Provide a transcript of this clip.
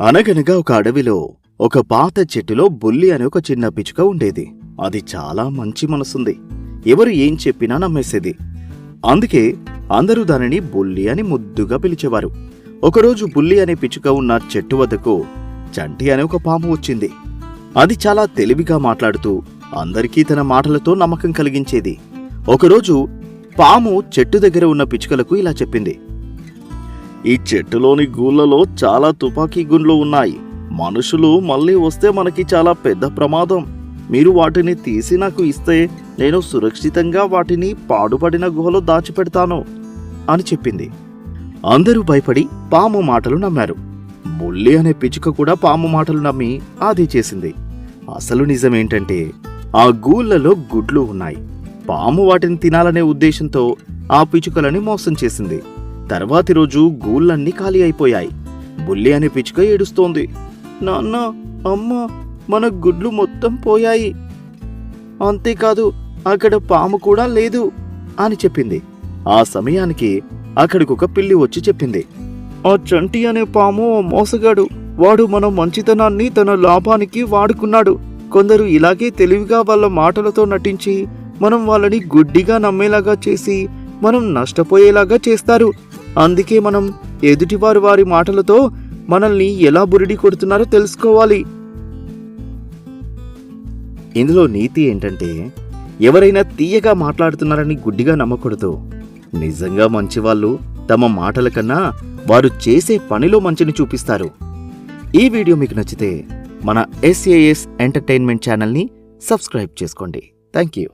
అనగనగా ఒక అడవిలో ఒక పాత చెట్టులో బుల్లి అనే ఒక చిన్న పిచ్చుక ఉండేది. అది చాలా మంచి మనసుంది. ఎవరు ఏం చెప్పినా నమ్మేసేది. అందుకే అందరూ దానిని బుల్లి అని ముద్దుగా పిలిచేవారు. ఒకరోజు బుల్లి అనే పిచ్చుక ఉన్న చెట్టు వద్దకు చంటి అనే ఒక పాము వచ్చింది. అది చాలా తెలివిగా మాట్లాడుతూ అందరికీ తన మాటలతో నమ్మకం కలిగించేది. ఒకరోజు పాము చెట్టు దగ్గర ఉన్న పిచ్చుకలకు ఇలా చెప్పింది. ఈ చెట్టులోని గూళ్ళలో చాలా తుపాకీ గుండ్లు ఉన్నాయి. మనుషులు మళ్ళీ వస్తే మనకి చాలా పెద్ద ప్రమాదం. మీరు వాటిని తీసి నాకు ఇస్తే నేను సురక్షితంగా వాటిని పాడుపడిన గుహలో దాచిపెడతాను అని చెప్పింది. అందరూ భయపడి పాము మాటలు నమ్మారు. బుల్లి అనే పిచ్చుక కూడా పాము మాటలు నమ్మి అది చేసింది. అసలు నిజమేంటంటే ఆ గూళ్ళలో గుడ్లు ఉన్నాయి. పాము వాటిని తినాలనే ఉద్దేశంతో ఆ పిచ్చుకలని మోసం చేసింది. తర్వాతి రోజు గూళ్ళన్నీ ఖాళీ అయిపోయాయి. బుల్లి అనే పిచ్చుక ఏడుస్తోంది. నాన్న అమ్మ మన గుడ్లు మొత్తం పోయాయి. అంతేకాదు అక్కడ పాము కూడా లేదు అని చెప్పింది. ఆ సమయానికి అక్కడికి ఒక పిల్లి వచ్చి చెప్పింది. ఆ చంటి అనే పాము మోసగాడు. వాడు మన మంచితనాన్ని తన లాభానికి వాడుకున్నాడు. కొందరు ఇలాగే తెలివిగా వాళ్ళ మాటలతో నటించి మనం వాళ్ళని గుడ్డిగా నమ్మేలాగా చేసి మనం నష్టపోయేలాగా చేస్తారు. అందుకే మనం ఎదుటివారు వారి మాటలతో మనల్ని ఎలా బురిడి కొడుతున్నారో తెలుసుకోవాలి. ఇందులో నీతి ఏంటంటే ఎవరైనా తీయగా మాట్లాడుతున్నారని గుడ్డిగా నమ్మకూడదు. నిజంగా మంచివాళ్ళు తమ మాటల కన్నా వారు చేసే పనిలో మంచిని చూపిస్తారు. ఈ వీడియో మీకు నచ్చితే మన ఎస్ఏఎస్ ఎంటర్టైన్మెంట్ ఛానల్ని సబ్స్క్రైబ్ చేసుకోండి. Thank you